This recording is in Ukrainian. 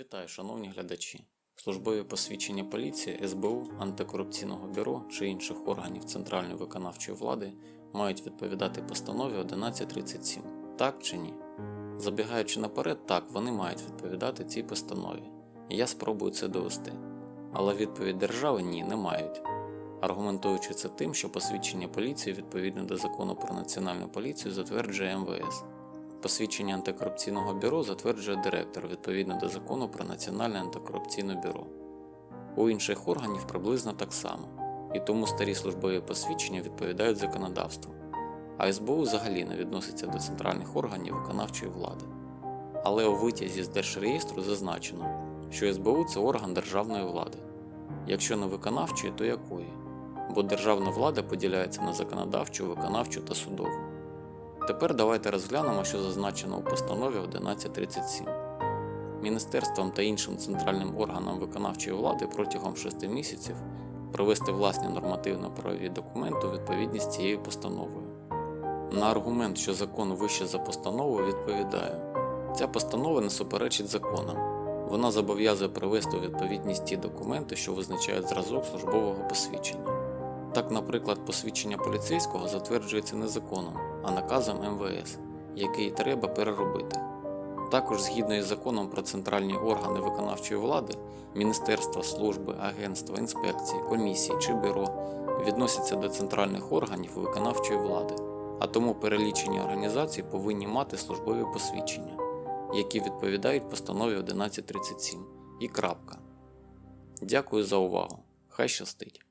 Вітаю, шановні глядачі. Службові посвідчення поліції, СБУ, антикорупційного бюро чи інших органів центральної виконавчої влади мають відповідати постанові 1137. Так чи ні? Забігаючи наперед, так, вони мають відповідати цій постанові. Я спробую це довести. Але відповідь держави ні, не мають. Аргументуючи це тим, що посвідчення поліції відповідно до закону про національну поліцію затверджує МВС. Посвідчення антикорупційного бюро затверджує директор відповідно до закону про Національне антикорупційне бюро. У інших органів приблизно так само, і тому старі службові посвідчення відповідають законодавству, а СБУ взагалі не відноситься до центральних органів виконавчої влади. Але у витязі з Держреєстру зазначено, що СБУ це орган державної влади. Якщо не виконавчої, то якої? Бо державна влада поділяється на законодавчу, виконавчу та судову. Тепер давайте розглянемо, що зазначено у постанові 1137. Міністерствам та іншим центральним органам виконавчої влади протягом 6 місяців провести власні нормативно-правові документи у відповідність цією постановою. На аргумент, що закон вище за постанову, відповідає: ця постанова не суперечить законам. Вона зобов'язує привести у відповідність ті документи, що визначають зразок службового посвідчення. Так, наприклад, посвідчення поліцейського затверджується не законом, а наказом МВС, який треба переробити. Також, згідно із законом про центральні органи виконавчої влади, міністерства, служби, агентства, інспекції, комісії чи бюро відносяться до центральних органів виконавчої влади, а тому перелічені організації повинні мати службові посвідчення, які відповідають постанові 1137 і крапка. Дякую за увагу. Хай щастить!